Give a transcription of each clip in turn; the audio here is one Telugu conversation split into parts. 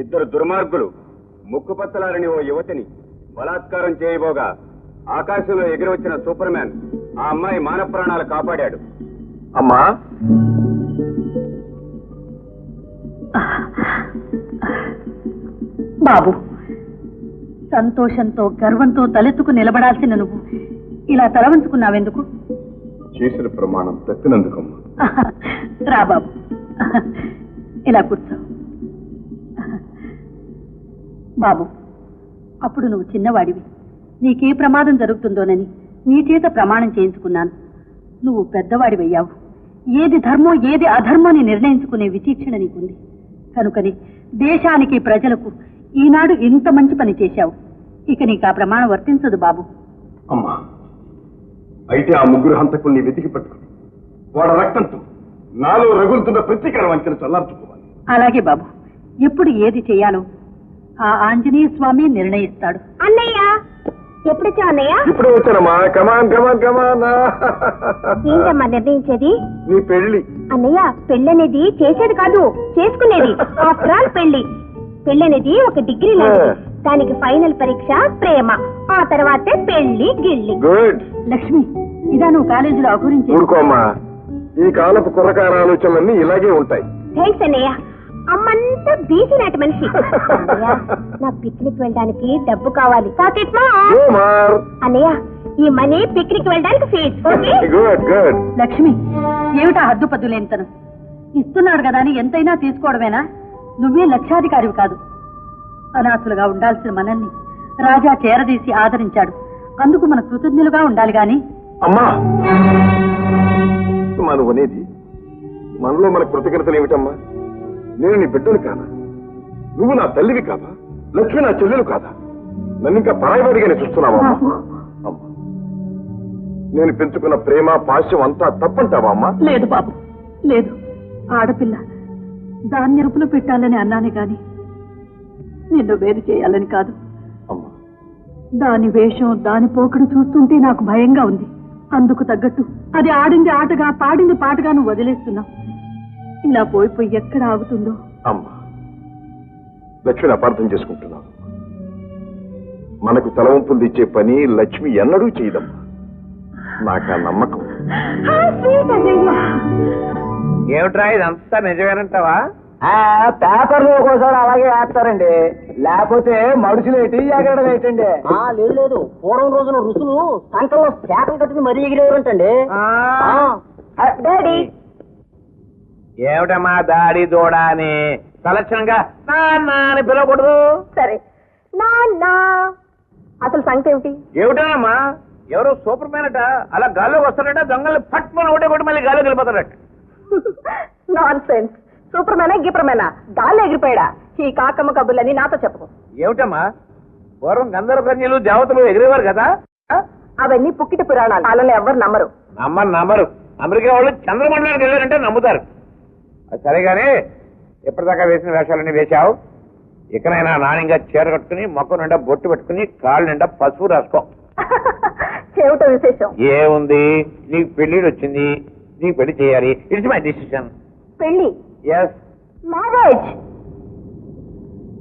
ఇద్దరు దుర్మార్గులు ముక్కుపచ్చలారని ఓ యువతిని బలాత్కారం చేయబోగా ఆకాశంలో ఎగిరి వచ్చిన సూపర్ మ్యాన్ ఆ అమ్మాయి మాన ప్రాణాలు కాపాడాడు. అమ్మా! బాబు సంతోషంతో గర్వంతో తలెత్తుకు నిలబడాల్సిన నువ్వు ఇలా తలవంచుకున్నావెందుకు? చేసిన ప్రమాణం తప్పినందుకమ్మా. రా బాబు. ఇలా కూర్చో. బాబు అప్పుడు నువ్వు చిన్నవాడివి. నీకే ప్రమాదం జరుగుతుందోనని నీ చేత ప్రమాణం చేయించుకున్నాను. నువ్వు పెద్దవాడివయ్యావు. ఏది ధర్మం ఏది అధర్మం అని నిర్ణయించుకునే విచీక్షణ నీకుంది. కనుకని దేశానికి ప్రజలకు ఈనాడు ఇంత మంచి పని చేశావు. ఇక నీకు ఆ ప్రమాణం వర్తించదు బాబు. అమ్మా అయితే ఆ ముగ్గురు హంతకుల్ని వెతికి పట్టుకుని వాడ రక్తంతో నాలో రగులుతున్న ప్రతీకార వంచన చల్లార్చుకోవాలి. అలాగే బాబు. ఎప్పుడు ఏది చేయాలో ఆ ఆంజనేయ స్వామి నిర్ణయిస్తాడు. అన్నయ్య ఎప్పుడొచ్చా అన్నయ్య? ఇప్పుడు వచ్చానమ్మా. కమాన్ కమాన్ కమాన్ ఏంటమ్మా నిర్ణయించేది? నీ పెళ్ళి అన్నయ్య పెళ్ళనేది చేసేది కాదు చేసుకునేది. ఆఫ్టర్ ఆల్ పెళ్ళి పెళ్ళనేది ఒక డిగ్రీ లాంటిది. దానికి ఫైనల్ పరీక్ష ప్రేమ. ఆ తర్వాతే పెళ్ళి గిళ్ళి. గుడ్ లక్ష్మి ఇదా నువ్వు కాలేజీలో అగురించి ఊరుకోమ్మా. ఈ కాలపు కుర్రకార ఆలోచనలన్నీ ఇలాగే ఉంటాయి. థ్యాంక్స్ అన్నయ్య. అమ్మంతా బీసీ నాటి మనిషి. నా పిక్నిక్ వెళ్ళడానికి డబ్బు కావాలి. పాకెట్ మా కుమార్ అన్నయ్య ఈ మనీ పిక్నిక్ వెళ్ళడానికి fees okay good good Lakshmi ఏమిటా హద్దుపద్దు లేనితనం? ఇస్తున్నాడు కదా అని ఎంతైనా తీసుకోవడమేనా? నువ్వే లక్షాధికారివి కాదు. అనాథులుగా ఉండాల్సిన మనల్ని రాజా చేరదీసి ఆదరించాడు. అందుకు మన కృతజ్ఞులుగా ఉండాలి గాని. అమ్మా! మనం అనేది మనలో మన కృతజ్ఞతలు ఏమిటమ్మా? నేను నీ బిడ్డను కాదా? నువ్వు నా తల్లివి కాదా? లక్ష్మి నా చెల్లెలు కాదా? నన్ను ఇంకా పరాయవాడిగానే చూస్తున్నావా అమ్మా? నేను పెంచుకున్న ప్రేమ పాశ్యం అంతా తప్పంటావా అమ్మా? లేదు బాబు లేదు. ఆడపిల్ల దాన్ని ఎరుపులు పెట్టాలని అన్నానే గాని నిన్ను వేరు చేయాలని కాదు. అమ్మా. దాని వేషం దాని పోకడు చూస్తుంటే నాకు భయంగా ఉంది. అందుకు తగ్గట్టు అది ఆడింది ఆటగా పాడింది పాటగా నువ్వు వదిలేస్తున్నావు. ఇలా పోయి పోయి ఎక్కడ ఆగుతుందో? అమ్మా లక్ష్మిని అపార్థం చేసుకుంటున్నావు. మనకు తలవంపులు ఇచ్చే పని లక్ష్మి ఎన్నడూ చేయదమ్మా. నాకు ఆ నమ్మకం ఏమిట్రా ఇదంతా నిజమేనంటావా? పేపర్లు ఒక్కోసారి అలాగే వేస్తారండి. లేకపోతే మనుషులు ఎట్టి ఎగరడం ఏంటండి లేదు లేదు. పూర్వం రోజున రుసులు సంకల్లో చేపలు కట్టుకుని మరీ ఎగిరేవారంటండి. డాడీ ఏమిటమ్మా దాడి దూడ అని సలక్షణంగా నాన్న అని పిలవకూడదు. సరే. నాన్న అసలు సంగతి ఏమిటి? ఏమిటనమ్మా ఎవరో సూపర్ మ్యాన్ అట అలా గాల్లోకి వస్తాడట దొంగల్ని ఫట్ మన ఒకటే కొట్టి మళ్ళీ గాల్లో వెళ్ళిపోతాడట. నాన్ సెన్స్ సూపర్ మేనా గిపర్ మేనా గాల్లో ఎగిరిపోయాడా? ఈ కాకమ్మ కబుర్లని నాతో చెప్పకు. ఏమిటమ్మా? పూర్వం గంధర్వకన్యలు దేవతలు ఎగిరేవారు కదా? అవన్నీ పుక్కిట పురాణాలు. వాళ్ళని ఎవ్వరు నమ్మరు. నమ్మరు నమ్మరు. అమెరికా వాళ్ళు చంద్రమండలానికి వెళ్ళారంటే నమ్ముతారు. అది సరే కానీ ఎప్పటిదాకా వేసిన వేషాలన్నీ వేశావు? ఇకనైనా నాణ్యంగా చీర కట్టుకుని మొక్క నిండా బొట్టు పెట్టుకుని కాళ్ళు నిండా పసుపు రాసుకో. చెవిట విశేషం ఏముంది? నీకు పెళ్ళిడు వచ్చింది. నీకు పెళ్ళి చేయాలి. ఇట్స్ మై డిసిషన్ పెళ్ళి ఎస్ మ్యారేజ్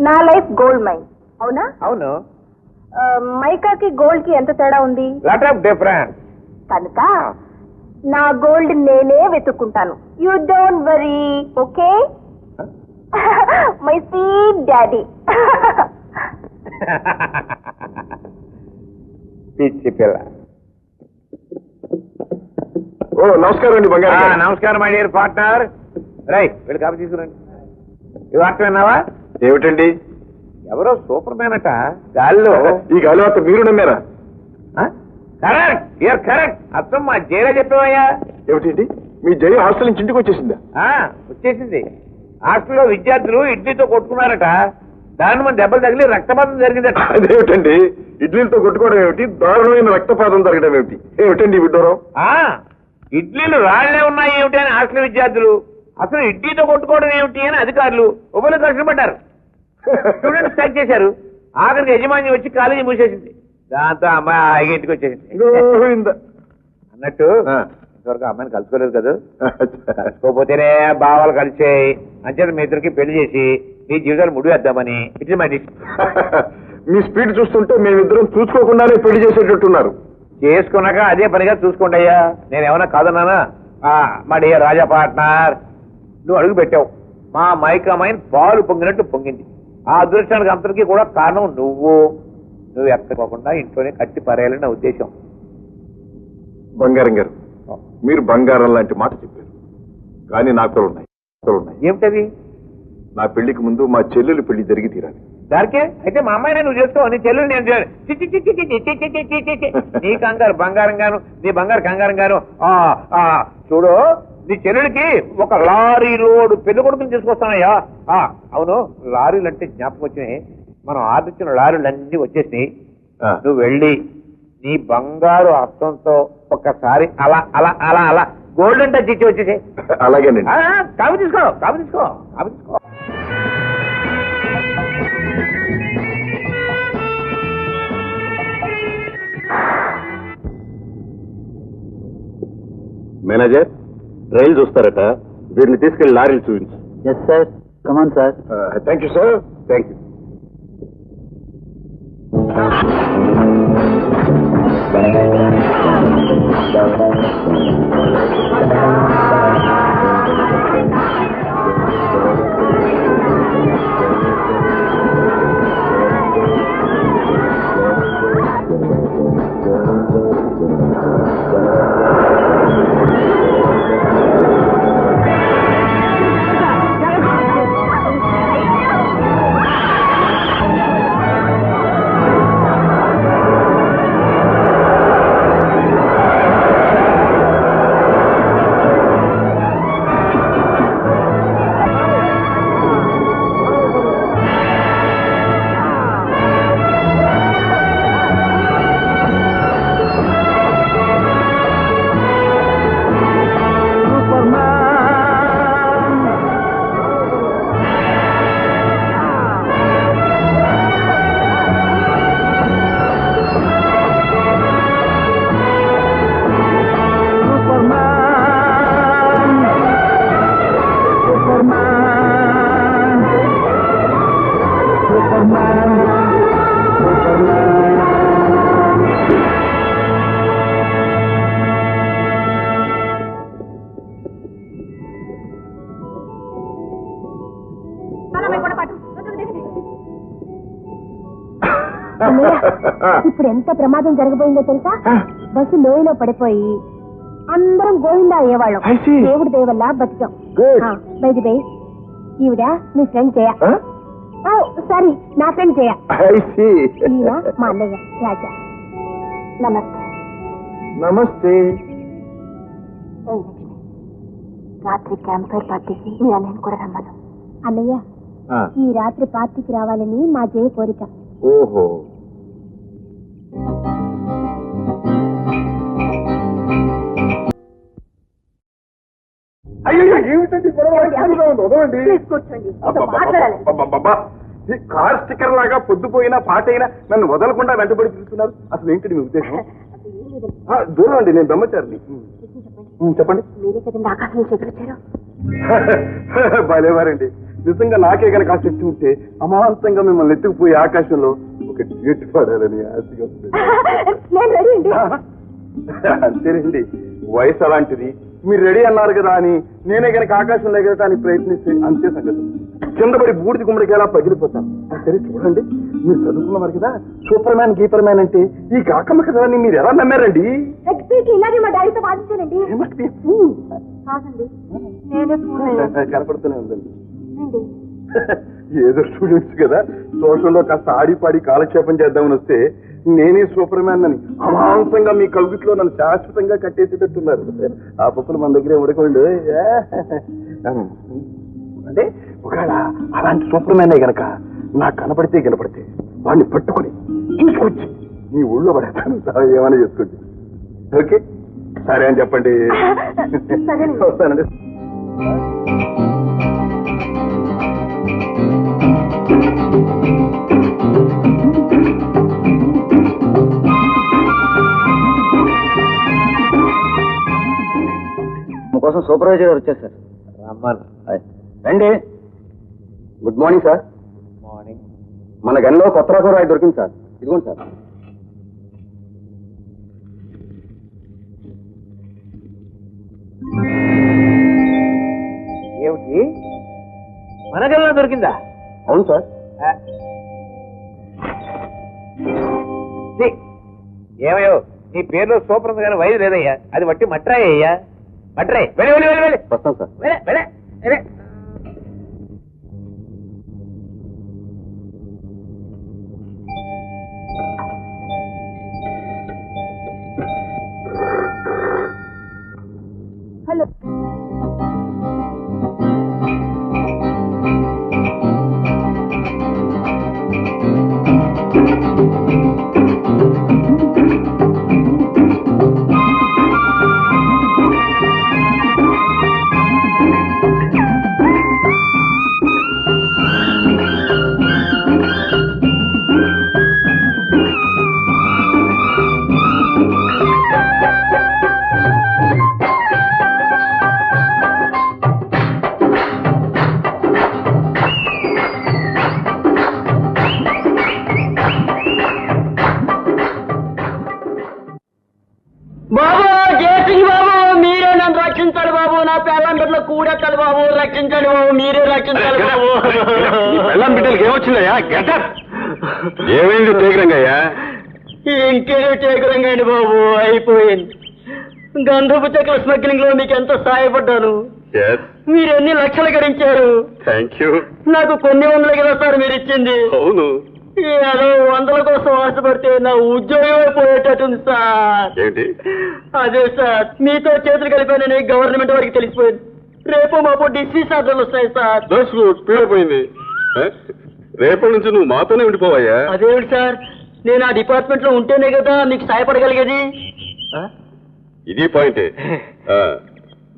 నా లైఫ్ గోల్డ్ మైన్ అవునా? అవును. మైకాకి గోల్డ్కి ఎంత తేడా ఉంది? లాట్ ఆఫ్ డిఫరెన్స్ కనుక నా గోల్డ్ నేనే వెతుక్కుంటాను. You don't worry okay my sweet daddy పిచ్చి పిల్ల. ఓ నమస్కారం అండి బంగారు. నమస్కారం మై డియర్ పార్ట్నర్. రై వెళ్ళి కాపీ తీసుకురండి. ఈ వార్త విన్నావా? ఏమిటండి? ఎవరో సూపర్ మ్యాన్ అట గాల్లో. ఈ గాలివార్త మీరు నమ్మారా? కరెక్ట్ యూఆర్ కరెక్ట్ అర్థం మా జైలా చెప్పావయ్యా? ఏమిటండి? మీ జయ హాస్టల్ నుంచి ఇంటికి వచ్చేసిందా? ఆ, వచ్చేసింది. హాస్టల్లో విద్యార్థులు ఇడ్లీతో కొట్టుకున్నారట. దాని మన దెబ్బలు తగిలి రక్తపాతం జరిగిందట. అదేమిటండి? ఇడ్లీలతో కొట్టుకోవడం ఏమిటి? దారుణమైన రక్తపాతం జరగడం ఏమిటి? ఏమిటండి విడ్డూరం? ఆ, ఇడ్లీలు రాళ్ళే ఉన్నాయి ఏమిటి అని హాస్టల్ విద్యార్థులు. అసలు ఇడ్లీతో కొట్టుకోవడం ఏమిటి అని అధికారులు ఉభయలు కష్టపడ్డారు స్టూడెంట్స్ చేశారు. ఆఖరికి యజమాని వచ్చి కాలేజీ మూసేసింది. దాంతో అమ్మాయి హాయిగా ఇంటికి వచ్చేసింది గోవింద. అన్నట్టు. ఇంతవరకు అమ్మాయిని కలుసుకోలేదు కదా. కలుసుకోపోతేనే భావాలు కలిసాయి. అంచేత మీ ఇద్దరికి పెళ్ళి చేసి మీ జీవితాలు ముడివేద్దామని ఇట్ ఇస్ మై మీ స్పీడ్ చూస్తుంటే మేమిద్దరం చూసుకోకుండానే పెళ్ళి చేసేటట్టున్నారు. చేసుకున్నాక అదే పనిగా చూసుకోండి అయ్యా. నేను ఏమన్నా కాదన్నానా మా డియర్ రాజా పార్ట్నర్ నువ్వు అడుగు పెట్టావు. మా మైకమైన పాలు పొంగినట్టు పొంగింది. ఆ అదృష్టానికి అంతటికీ కూడా కారణం నువ్వు. నువ్వు ఎక్కకపోకుండా ఇంట్లోనే కట్టి పరేయాలని నా ఉద్దేశం బంగారం గారు మీరు బంగారం లాంటి మాట చెప్పారు కానీ నాకు ఉన్నాయి ఉన్నాయి ఏమిటది నా పెళ్ళికి ముందు మా చెల్లెలు పెళ్ళి జరిగి తీరాలి దానికే అయితే మా అమ్మాయి నువ్వు చేస్తావు నీ చెల్లెలు నేను నీ కంగారు బంగారం గాను నీ బంగారు కంగారం గాను చూడు నీ చెల్లెలకి ఒక లారీ రోడ్డు పెళ్ళి కొడుకుని తీసుకొస్తానయ్యా అవును లారీలు అంటే జ్ఞాపకం వచ్చినాయి మనం ఆర్డర్ ఇచ్చిన లారీలు అన్ని వచ్చేసినాయి. ఆ. నువ్వు వెళ్ళి నీ బంగారు హస్తంతో ఒక్కసారి అలా అలా అలా అలా గోల్డెన్ టచ్ ఇచ్చి వచ్చేసి అలాగేనండి. కాపు తీసుకో కాపు తీసుకో కాపు తీసుకో. మేనేజర్ రైలు చూస్తారట. వీరిని తీసుకెళ్ళి లారీలు చూపించు. Yes sir come on sir thank you sir thank you ఎంత ప్రమాదం జరగబోయిందో తెలుసా? బస్సు లోయలో పడిపోయి అందరం గోవిందా అయ్యేవాళ్ళం. దేవుడి దయ వల్ల బతికాం. బై ఈవిడ మీ ఫ్రెండ్ ఓ సారీ నా ఫ్రెండ్ ఈయన మా అన్నయ్య రాజా. నమస్తే. నమస్తే. రాత్రి క్యాంపర్ పార్టీకి మీ అన్నయ్యను కూడా రమ్మను. అన్నయ్య ఈ రాత్రి పార్టీకి రావాలని మా జయ కోరిక. ఓహో. ఉంది, మాట్లాడాలి. ఈ కార్ స్టిక్కర్ లాగా పొద్దుపోయినా పాట అయినా నన్ను వదలకుండా వెంటబడి పిలుస్తున్నారు అసలు ఏంటి మీ ఉద్దేశం? దూరం అండి నేను బ్రహ్మచారిని. చెప్పండి. భలేవారండి నిజంగా నాకే కనుక ఆ శక్తి ఉంటే అమాంతంగా మిమ్మల్ని ఎత్తుకుపోయి ఆకాశంలో ఒక డ్యూట్ పడాలని ఆశగా అంతేనండి. వయసు అలాంటిది. మీరు రెడీ అన్నారు కదా అని నేనే కనుక ఆకాశంలో ఎగరటానికి ప్రయత్నిస్తే అంతే సంగతి. కింద పడి బూడిది గుమ్మడికి ఎలా పగిలిపోతాను సరే చూడండి. మీరు చదువుకున్నవారు కదా సూపర్ మ్యాన్ గీపర్ మ్యాన్ అంటే ఈ కాకమ్మ కదా అని మీరు ఎలా నమ్మారండి? ఇలాగే మా డాడీతో వాదించానండి. కనపడుతూనే ఉందండి. ఏదో స్టూడెంట్స్ కదా సోషల్లో కాస్త ఆడిపాడి కాలక్షేపం చేద్దామని వస్తే నేనే సూపర్ మ్యాన్ అని అమాంతంగా మీ కవిట్లో నన్ను శాశ్వతంగా కట్టేసేటట్టున్నారు. ఆ పప్పులు మన దగ్గరే ఉడకండి అంటే ఒకవేళ అలాంటి సూపర్ మ్యానే గనక నాకు కనపడితే కనపడితే వాడిని పట్టుకుని తీసుకొచ్చి మీ ఊళ్ళో పడేస్తాను. ఏమైనా చేసుకోండి. ఓకే? సరే అని చెప్పండి. వస్తానండి. కోసం సూపర్వైజర్ గారు వచ్చేసారు రమ్మను. రండి. Good morning sir. మార్నింగ్. మన గనిలో కొత్త రకం రాయి దొరికింది సార్. ఇదిగోండి సార్. ఏమిటి? మన గల్లా దొరికిందా? అవును సార్. ఏమయ్యో నీ పేరులో సూపర్ ఉంది కానీ వైద్య లేదయ్యా. అది వట్టి మట్రాయ్ వస్తాం సార్. ఏమొచ్చిందయ్యా గెటప్ ఏమైంది తీగ్రంగయ్యా ఇంకేదో చేకరంగాండి బాబు అయిపోయింది. గంధపు చెక్కల స్మగ్లింగ్లో మీకు ఎంత సహాయపడ్డాను మీరు ఎన్ని లక్షలు గడించారు? థ్యాంక్ యూ నాకు కొన్ని వందల కదా సార్ మీరు ఇచ్చింది. అవును. ఏదో వందల కోసం ఆశపడితే నా ఉద్యోగమే పోయేటట్టుంది సార్. అదే సార్ మీతో చేతులు కలిపానని గవర్నమెంట్ వారికి తెలిసిపోయింది. రేపు మాపు డిస్మిస్ ఆర్డర్లు వస్తాయి సార్. పీడిపోయింది రేపటి నుంచి నువ్వు మాతోనే ఉండిపోవయ్యా. అదేమిటి సార్? నేను ఆ డిపార్ట్మెంట్లో ఉంటేనే కదా మీకు సహాయపడగలిగేది? ఇది పాయింటే.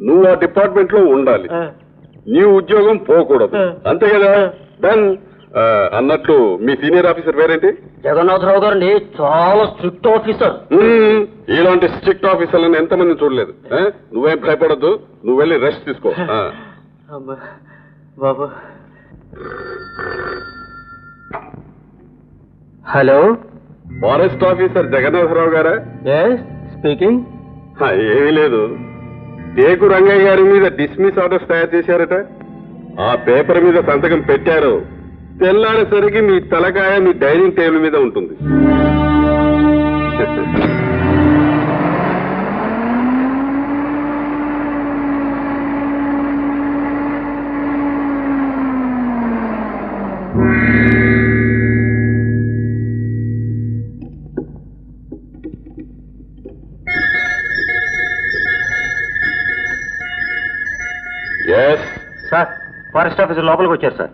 నువ్వు ఆ డిపార్ట్మెంట్లో ఉండాలి. నీ ఉద్యోగం పోకూడదు. అంతే కదా? డన్ అన్నట్లు మీ సీనియర్ ఆఫీసర్ పేరేంటి? జగన్నాథరావు గారండి చాలా స్ట్రిక్ట్ ఆఫీసర్. ఇలాంటి స్ట్రిక్ట్ ఆఫీసర్లను ఎంతమంది చూడలేదు? నువ్వేం భయపడద్దు. నువ్వు వెళ్ళి రెస్ట్ తీసుకో. బాబు. హలో? ఫారెస్ట్ ఆఫీసర్ జగన్నాథరావు గారా? ఎస్ స్పీకింగ్ ఏమీ లేదు. టేకు రంగయ్య గారి మీద డిస్మిస్ ఆర్డర్స్ తయారు చేశారట. ఆ పేపర్ మీద సంతకం పెట్టారు. తెల్లారేసరికి మీ తలకాయ మీ డైనింగ్ టేబుల్ మీద ఉంటుంది. ఆఫీసర్ లోపలికి వచ్చారు సార్.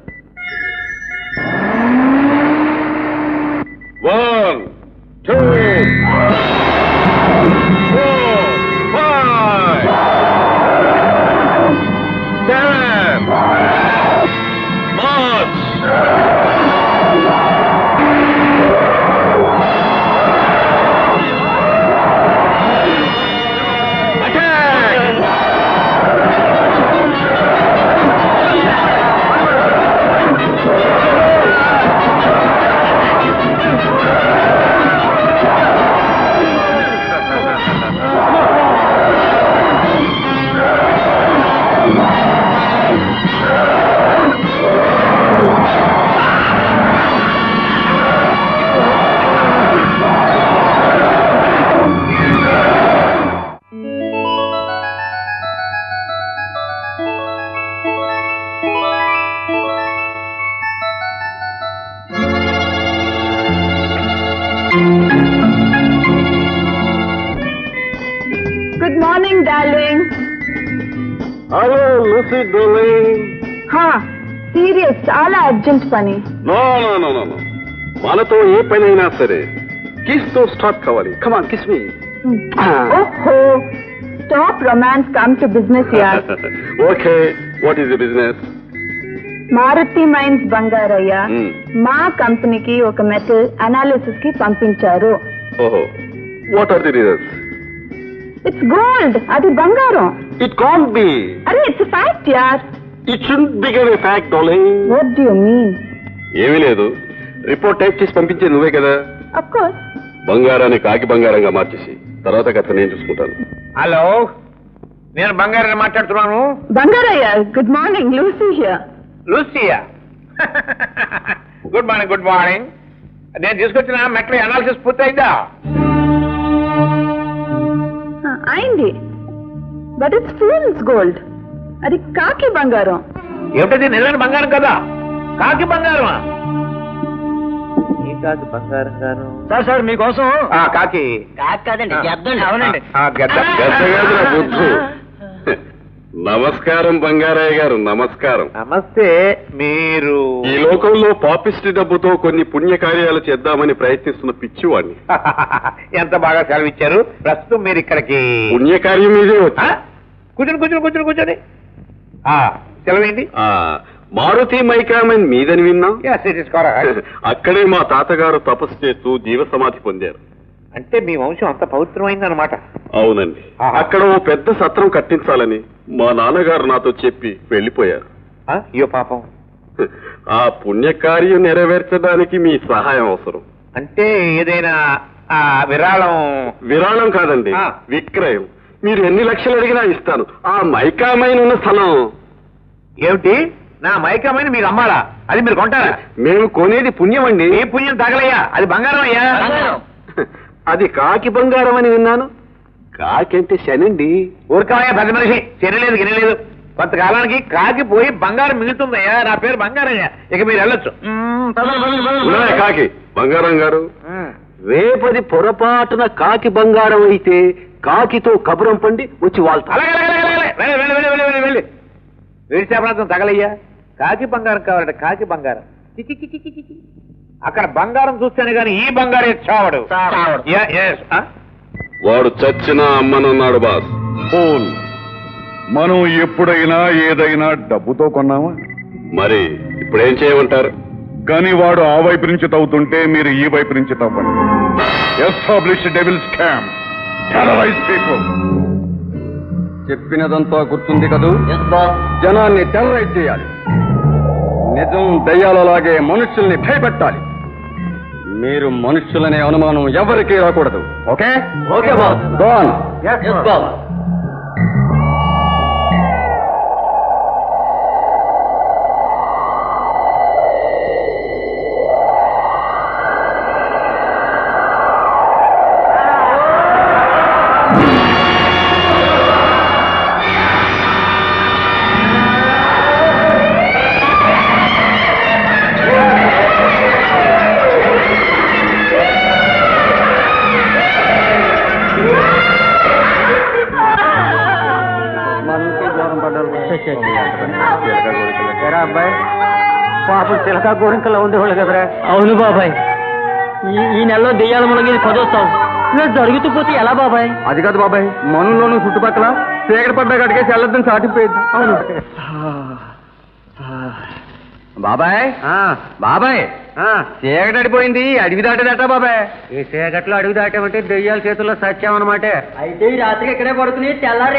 అర్జెంట్ పని. No no no no no. మనతో ఏ పనైనా సరే కిస్తో స్టార్ట్ కావాలి కమాన్ కిస్ మీ ఓహో stop romance come to business యార్. Okay what is the business Maruti mines Bangaraiah మా కంపెనీకి ఒక మెటల్ అనాలిసిస్కి పంపించారు. ఓహో what are the results it's gold అది బంగారం. ఇట్ కాంట్ బి అరే ఇట్స్ ఫ్యాక్ట్ యార్. It should become a fact darling what do you mean ఏమీ లేదు. రిపోర్ట్ టైప్ చేసి పంపించేది నువ్వే కదా. ఆఫ్ కోర్స్ బంగారాన్ని కాకి బంగారంగా మార్చేసి తర్వాత కథ నేను చూసుకుంటాను. హలో నేను బంగారాన్ని మాట్లాడుతున్నాను. Bangaraiah good morning Lucy here Lucia good morning good morning నేను తీసుకొచ్చిన మెట్ల అనాలిసిస్ పూర్తయిందా? అయింది. బట్ ఇట్స్ ఫూల్స్ గోల్డ్ అది కాకి బంగారం. ఏమిటది? నిజమైన బంగారం కదా? కాకి బంగారమా? ఏ కాకి బంగారం గాను. సార్ సార్ మీకోసం ఆ, కాకి. కాదండి గద్దండి. అవునండి. బుద్ధు. నమస్కారం బంగారయ్య గారు నమస్కారం. నమస్తే మీరు. ఈ లోకంలో పాపిస్టి డబ్బుతో కొన్ని పుణ్యకార్యాలు చేద్దామని ప్రయత్నిస్తున్న పిచ్చివాడిని. ఎంత బాగా సెలవు ఇచ్చారు ప్రస్తుతం మీరు ఇక్కడికి పుణ్యకార్యం మీదే? వచ్చి. కూర్చోండి కూర్చోండి కూర్చోండి ఆ, సెలవేంటి? ఆ, మారుతి మైకామన్ మీదని విన్నాం. అక్కడే మా తాతగారు తపస్సు చేస్తూ జీవ సమాధి పొందారు. అంటే మీ వంశం అంత పవిత్రమైంది అనమాట అవునండి. అక్కడ ఓ పెద్ద సత్రం కట్టించాలని మా నాన్నగారు నాతో చెప్పి వెళ్ళిపోయారు. అయ్యో పాపం. ఆ పుణ్యకార్యం నెరవేర్చడానికి మీ సహాయం అవసరం. అంటే ఏదైనా ఆ విరాళం. విరాళం కాదండి. విక్రయం. మీరు ఎన్ని లక్షలు అడిగినా ఇస్తాను. ఆ మైకామైన ఉన్న స్థలం. ఏమిటి? నా మైకమని మీరు అమ్మాలా? అది మీరు కొంటారా? మేము కొనేది పుణ్యం అండి. ఏ పుణ్యం తగలయ్యా. అది బంగారం అయ్యా. అది కాకి బంగారం అని విన్నాను. కాకి అంటే శనండి. ఊరికాయ పెద్ద మనిషి. చెరలేదు గినలేదు కొంతకాలానికి కాకి పోయి బంగారం మిగులుతుందయ్యా. నా పేరు బంగారయ్యా. ఇక మీరు వెళ్ళొచ్చు. కాకి? బంగారం గారు? రేపది పొరపాటున కాకి బంగారం అయితే కాకితో కబురం పండి వచ్చి వాళ్తా అలాగే అలాగే అలాగే, అలాగే. వెళ్ళి వెళ్ళి వెళ్ళి వెళ్ళి వెళ్ళి వేడి చేపలంతం తగలయ్యా. కాకి బంగారం కావాలంటే కాకి బంగారం. అక్కడ బంగారం చూస్తేనే కానీ ఈ బంగారం చావడు? వాడు చచ్చినా అమ్మనున్నాడు బాస్. ఫోన్. మనం ఎప్పుడైనా ఏదైనా డబ్బుతో కొన్నామా మరి ఇప్పుడేం చేయమంటారు? కానీ వాడు ఆ వైపు నుంచి తవ్వుతుంటే మీరు ఈ వైపు నుంచి తవ్వండి. Establish devil scam terrorize people చెప్పినదంతా గుర్తుంది కదూ? జనాన్ని టెర్రరైజ్ చేయాలి. నిజం దయ్యాలలాగే మనుషుల్ని భయపెట్టాలి. మీరు మనుషులనే అనుమానం ఎవరికీ రాకూడదు. ఓకే? ఓకే బాస్ అబ్బాయి? పాపం చిలక గోరింకలో ఉండేవాళ్ళు కదరా అవును బాబాయ్. ఈ ఈ నెలలో దెయ్యాల మునగేది ఇలా జరుగుతూ పోతే ఎలా బాబాయ్? అది కాదు బాబాయ్. మనుల్లోనూ చుట్టుపక్కల చీకటి పడ్డ కడిగేసి వెళ్ళొద్దని చాటిపోయింది. అవును. బాబాయ్. బాబాయ్. చీకటి అడిపోయింది అడవి దాటదట బాబాయ్. ఈ చీకట్లో అడుగు దాటామంటే దెయ్యాల చేతుల్లో సత్యం అనమాట అయితే ఈ రాత్రికి ఇక్కడే పడుకుని తెల్లారి